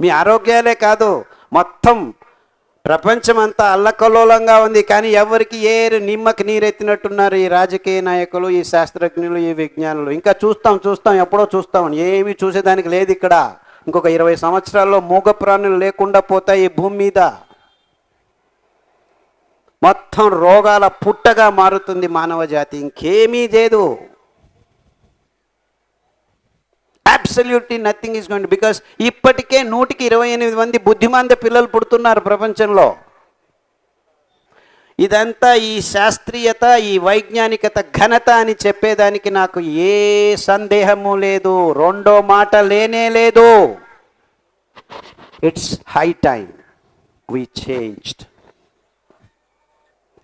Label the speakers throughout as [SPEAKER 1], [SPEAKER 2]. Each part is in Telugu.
[SPEAKER 1] మీ ఆరోగ్యాలే కాదు మొత్తం ప్రపంచమంతా అల్లకల్లోలంగా ఉంది. కానీ ఎవరికి ఏ నిమ్మకి నీరెత్తినట్టున్నారు ఈ రాజకీయ నాయకులు ఈ శాస్త్రజ్ఞులు ఈ విజ్ఞానులు. ఇంకా చూస్తాం చూస్తాం ఎప్పుడో చూస్తాం. ఏమీ చూసేదానికి లేదు ఇక్కడ. ఇంకొక ఇరవై సంవత్సరాల్లో మూగ ప్రాణులు లేకుండా పోతాయి ఈ భూమి మీద. మొత్తం రోగాల పుట్టగా మారుతుంది మానవ జాతి. ఇంకేమీ లేదు. Absolutely nothing is going because ఇప్పటికే నూటికి ఇరవై ఎనిమిది మంది బుద్ధిమాంత పిల్లలు పుడుతున్నారు ప్రపంచంలో. ఇదంతా ఈ శాస్త్రీయత ఈ వైజ్ఞానికత ఘనత అని చెప్పేదానికి నాకు ఏ సందేహము లేదు. రెండో మాట లేనే లేదు. It's high time we changed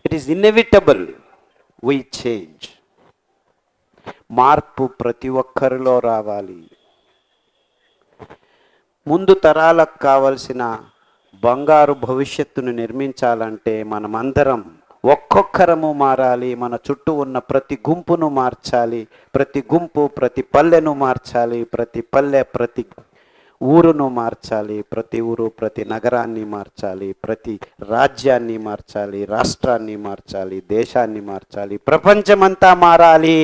[SPEAKER 1] it is inevitable we change మార్పు ప్రతి ఒక్కరిలో రావాలి. ముందు తరాలకు కావలసిన బంగారు భవిష్యత్తును నిర్మించాలంటే మనమందరం ఒక్కొక్కరము మారాలి మన చుట్టూ ఉన్న ప్రతి గుంపును మార్చాలి ప్రతి గుంపు ప్రతి పల్లెను మార్చాలి ప్రతి పల్లె ప్రతి ఊరును మార్చాలి ప్రతి ఊరు ప్రతి నగరాన్ని మార్చాలి ప్రతి రాజ్యాన్ని మార్చాలి రాష్ట్రాన్ని మార్చాలి దేశాన్ని మార్చాలి ప్రపంచమంతా మారాలి.